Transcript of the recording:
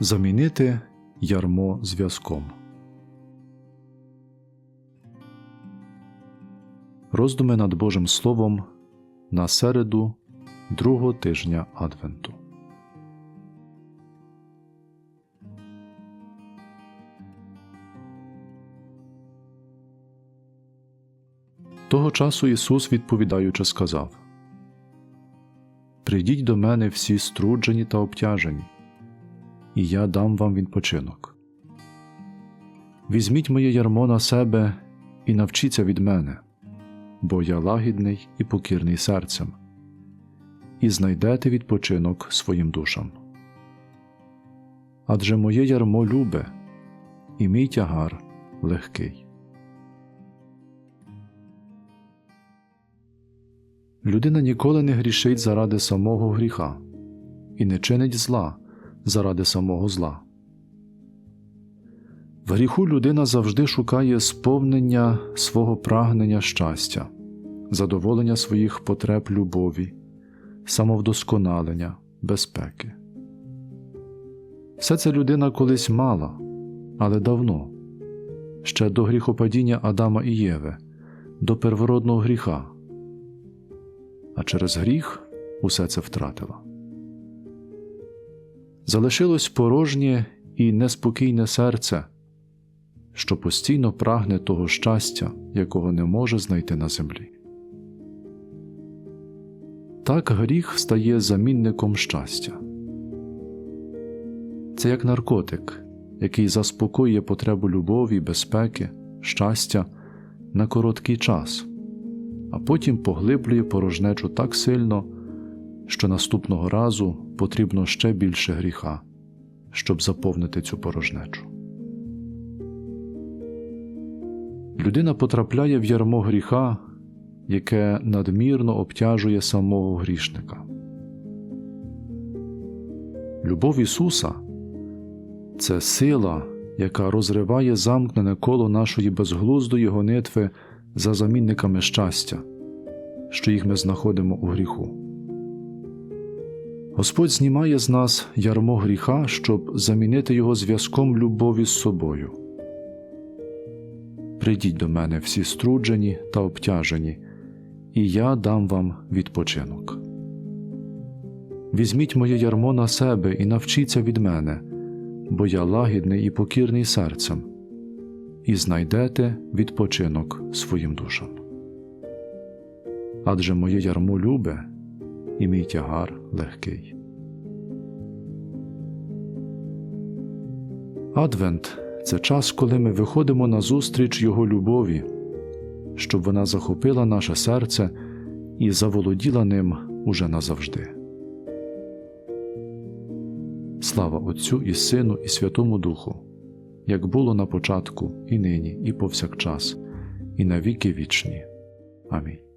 Замінити ярмо зв'язком. Роздуми над Божим Словом на середу другого тижня Адвенту. Того часу Ісус, відповідаючи, сказав Прийдіть до мене всі струджені та обтяжені, і я дам вам відпочинок. Візьміть моє ярмо на себе і навчіться від мене, бо я лагідний і покірний серцем, і знайдете відпочинок своїм душам. Адже моє ярмо любе, і мій тягар легкий. Людина ніколи не грішить заради самого гріха і не чинить зла заради самого зла. В гріху людина завжди шукає сповнення свого прагнення щастя, задоволення своїх потреб любові, самовдосконалення, безпеки. Все це людина колись мала, але давно, ще до гріхопадіння Адама і Єви, до первородного гріха а через гріх усе це втратила. Залишилось порожнє і неспокійне серце, що постійно прагне того щастя, якого не може знайти на землі. Так гріх стає замінником щастя. Це як наркотик, який заспокоює потребу любові, безпеки, щастя на короткий час а потім поглиблює порожнечу так сильно, що наступного разу потрібно ще більше гріха, щоб заповнити цю порожнечу. Людина потрапляє в ярмо гріха, яке надмірно обтяжує самого грішника. Любов Ісуса це сила, яка розриває замкнене коло нашої безглуздої гонитви за замінниками щастя, що їх ми знаходимо у гріху. Господь знімає з нас ярмо гріха, щоб замінити його зв'язком любові з собою. Прийдіть до мене всі струджені та обтяжені, і я дам вам відпочинок. Візьміть моє ярмо на себе і навчіться від мене, бо я лагідний і покірний серцем і знайдете відпочинок своїм душам. Адже моє ярмо любе, і мій тягар легкий. Адвент це час, коли ми виходимо на зустріч Його любові, щоб вона захопила наше серце і заволоділа ним уже назавжди. Слава Отцю і Сину, і Святому Духу як було на початку, і нині, і повсякчас, і на віки вічні. Амінь.